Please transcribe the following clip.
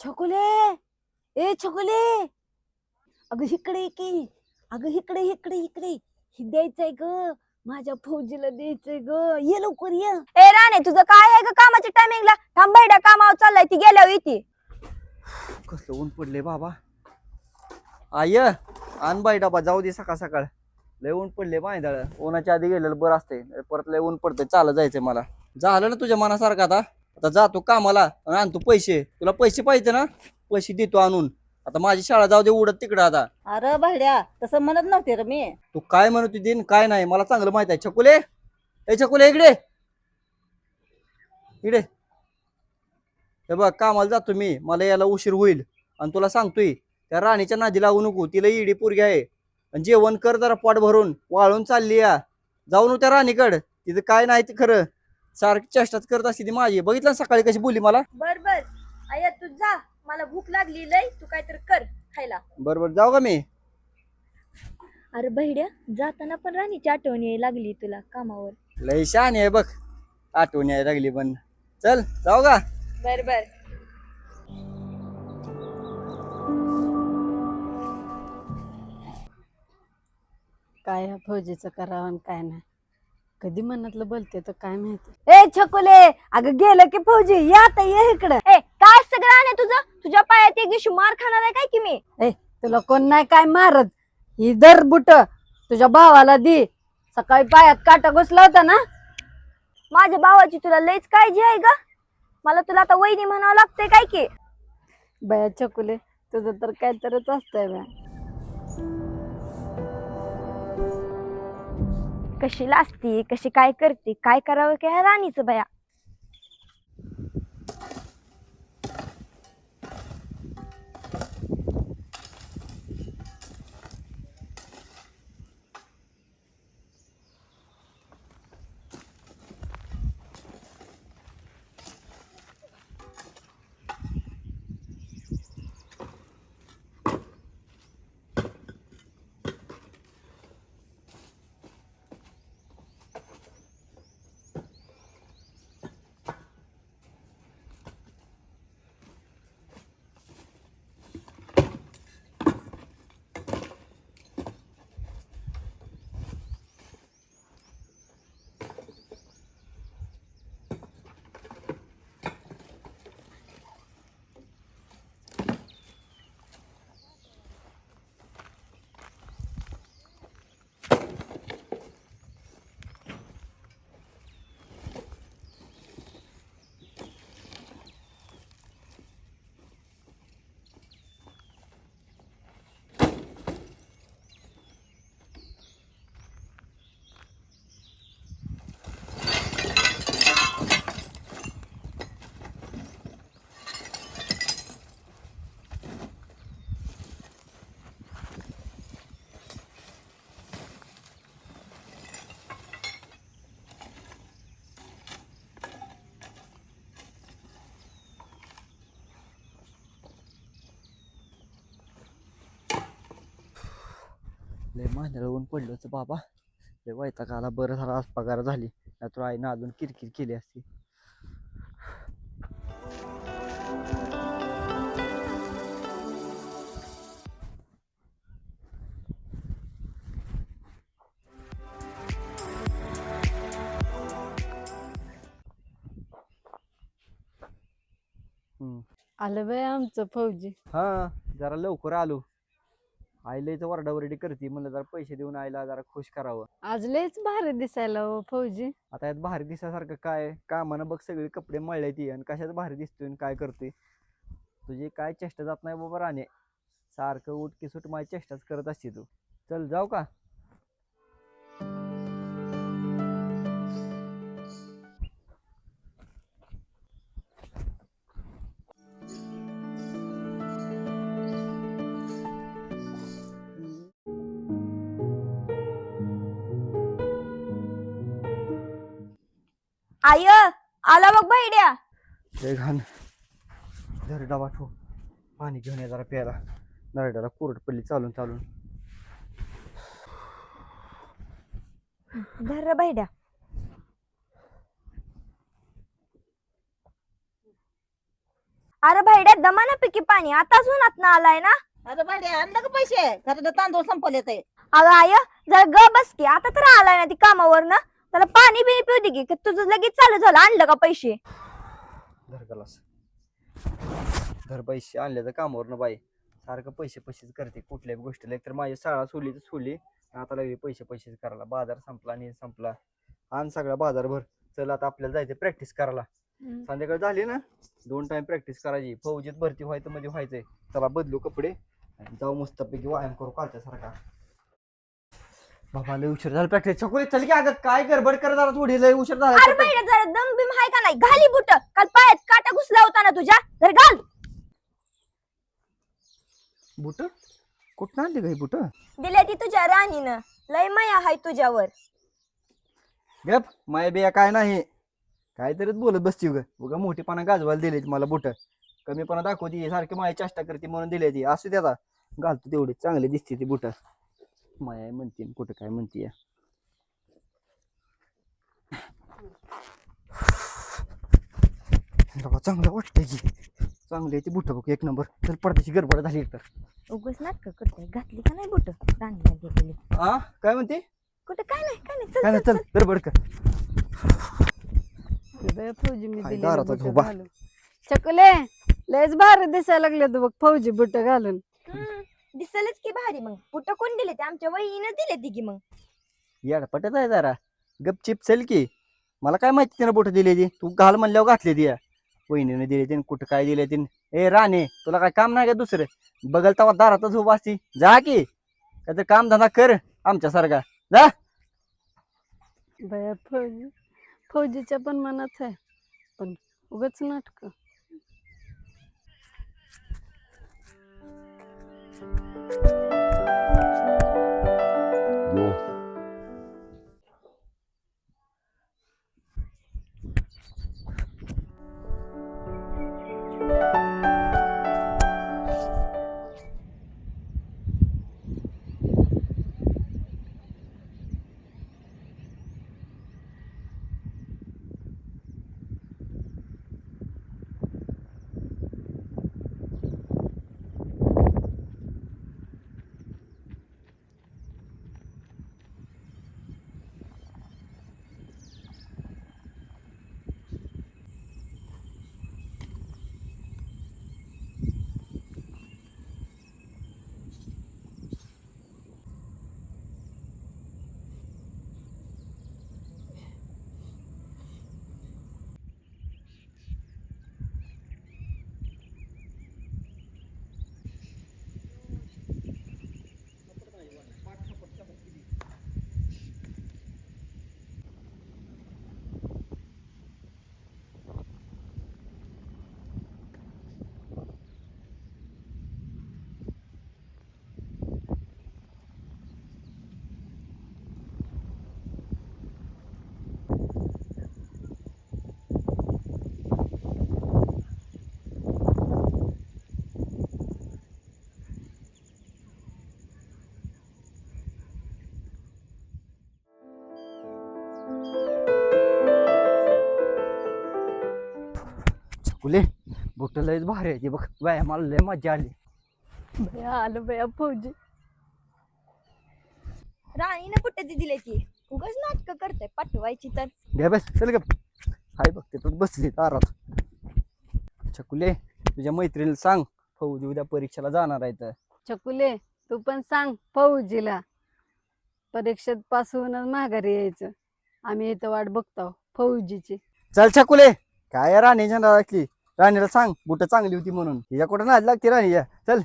छकुले! ए छकुले! अगं इकडे ये की. अगं इकडे इकडे इकडे हे द्यायचंय ग. माझ्या फौजीला द्यायचंय ग. ये लवकर ये. ए राणे तुझं काय आहे ग कामाच्या टायमिंगला थांब बैड्या कामावर चाललाय ती गेल्यावर येते. कसलं ऊन पडले बाबा. आय आण बाई डबा जाऊ दे सकाळ सकाळ. लय ऊन पडले बायदाळ उन्हाच्या आधी गेलेलं बरं असते परत लय ऊन पडतंय. चालत जायचंय मला. झालं ना तुझ्या मनासारखं आता? आता जातो कामाला आणि आणतो पैसे. तुला पैसे पाहिजे ना? पैसे देतो आणून. आता माझी शाळा जाऊ दे उडत तिकडं आता. अरे भाड्या तसं म्हणत नव्हते रे मी. तू काय म्हणत होती दिन काय नाही मला चांगलं माहीत आहे. छकुले? ए छकुले इकडे. इकडे. हे बघ कामाला जातो मी. मला यायला उशीर होईल. आणि तुला सांगतोय त्या राणीच्या नादी लागू नको. तिला इडी पोरगी आहे. आणि जेवण कर जरा पोट भरून. वाळून चालली या. जाऊ नको त्या राणीकड. तिथं काय नाही ते खरं. सारखी चेष्टाच करत असते ती माझी. बघितलं ना सकाळी कशी बोलली मला? बर बर. आया तू जा. मला भूक लागली लय. तू काहीतरी कर खायला. बरोबर जाऊ का मी? अरे बहिड्या जाताना पण राणीची आठवण यायला लागली तुला कामावर. लय शान आहे बघ. आठवण यायला लागली पण. चल जाऊ का? बर बर. काय फौजीचं करावं आणि काय नाही. कधी मनातलं बोलते तर काय माहिती? ए छकुले! अगं गेलं की फौजी या आता ये इकडं. ए काय सगळं राणे तुझं? तुझ्या पायात एक दिवशी मार खाणार आहे काय की मी? ए तुला कोण नाही काय मारत? ही दर बुट. तुझ्या भावाला दे. सकाळी पायात काटा घुसला होता ना? माझ्या भावाची तुला लईच काळजी आहे का मला तुला आता वहिनी म्हणावं लागतंय काय की? बया छकुले तुझं तर काहीतरीच असतंय बया. कशी लाजते कशी काय करते काय करावं काय राणीचं बया? लय महिन्याला ऊन पडलं होतं बाबा लय वैताग आला बरं झालं आज पगार झाली नाहीतर आईनं अजून किरकिर केली असती हम्म. आलं बाय आमचं फौजी हा जरा लवकर आलो आई लयच वरडावरडी करते म्हणलं जरा पैसे देऊन आईला जरा खुश करावं. आज लयच भारी दिसायला हो फौजी. आता यात भारी दिसासारखं काय? कामानं बघ सगळे कपडे मळले ती आणि कशात भारी दिसतोय आणि काय करतोय? तुझी काय चेष्टा जात नाही बाबा राणे. सारखं उठ की सुट माझी चेष्टाच करत असते तू. चल जाऊ का? आय आला बघ बहिड्या लय घाण. डबा ठेव पाणी घेऊन ये जरा प्यायला. नरड्याला कोरड पडली चालून चालून. धर रे बहिड्या अरे भाई बैड्या दमानापैकी पाणी. आताच उन्हात ना आलाय ना? अरे भाडे आणलं का पैसे? घरात तांदूळ संपले ते. अगं आय जर ग बस की. आता तर आलाय ना ती कामावर ना त्याला पाणी बिणी पिऊ दे की का तुझं लगेच चालू झालं आणलं का पैसे? धर गलास. धर पैसे आणले तर कामावर बाई. सारखं पैसे पैसेच करते कुठल्याही गोष्टीला. एकतर माझी शाळा सोली तर सोली आता लागली पैसे पैसेच करायला. बाजार संपला आणि संपला. आण सगळा बाजार भर. चल आता आपल्याला जायचं प्रॅक्टिस करायला. संध्याकाळ झाली ना? दोन टाइम प्रॅक्टिस करायची. फौजीत भरती व्हायचं मध्ये व्हायचंय. चला बदलू कपडे. आणि जाऊ मस्तपैकी व्यायाम करू कालच्या सारखा बाबा लय उशीर झाला प्रॅक्टिस चकोली चल की अगं काय गडबड कर जरा थोडी लय उशीर अरे झाला जरा दम बिम हाय का नाही? घाली बुट. काल पायात काटा घुसला होता ना तुझ्या? तर घाल. बुट? कुठं आणली काही बुट? दिल्या ती तुझ्या राणीनं. लय माया हाय तुझ्यावर. गप माय बिया काय नाही. काहीतरीच बोलत बसती उगा मोठीपणा गाजवायला दिली मला बुट. कमीपणा दाखवती सारखी माया चेष्टा करते म्हणून दिली ती असू द्या घालतो तेवढी. चांगली दिसते ती बुट. माया म्हणते कुठं काय म्हणते चांगलं वाटतंय की. चांगली ती बुट बघ एक नंबर. तर पडद्याची गडबड झाली तर उगच नाटक करते घातली का नाही बुट? राणीला गेलेली. आ? काय म्हणते? कुठं? काय नाही काय नाही. काय चल नाही चल. गडबड कर. बे फौजी मी दिलेली बुटं. घालून. चकुले लयच भारी दिसायला लागले तू बघ फौजी बुट घालून. हम्म, दिसलच की भारी मग. बुट कोण दिले ते? आमच्या वहिनीनं दिले ती की मग येडपटच आहे जरा. गपचिप चल की. मला काय माहिती तिने बुट दिली ती? तू घाल म्हणल्यावर घातली ती. वहिनीने दिली ती कुठं काय दिले ती? ए राणे तुला काय काम नाही का दुसरं? बघल तेव्हा दारातच उभा असती. जा की. काय तर काम धंदा कर आमच्यासारखा जा. बया फौजी फौजीच्या पण मनात आहे. पण उगाच नाटक. बुट लयच भारी आहे बघ. व्यायामाला लय मजा आली. बया आलं बया फौजी. राणीनं ती दिले ती उगच नाटक करते पाठवायची तर. घे बस चल ग हाय बघ ते बसली दारात. छकुले तुझ्या मैत्रिणीला सांग फौजी उद्या परीक्षेला जाणार आहे तर. चकुले तू पण सांग फौजीला. परीक्षेत पास होऊनच माघारी यायचं. आम्ही इथं वाट बघतो फौजीची. चल छकुले. काय राणीच्या नावाची राणीला सांग बुट चांगली होती म्हणून. हिच्या कुठं नाद लागते राणी? चल.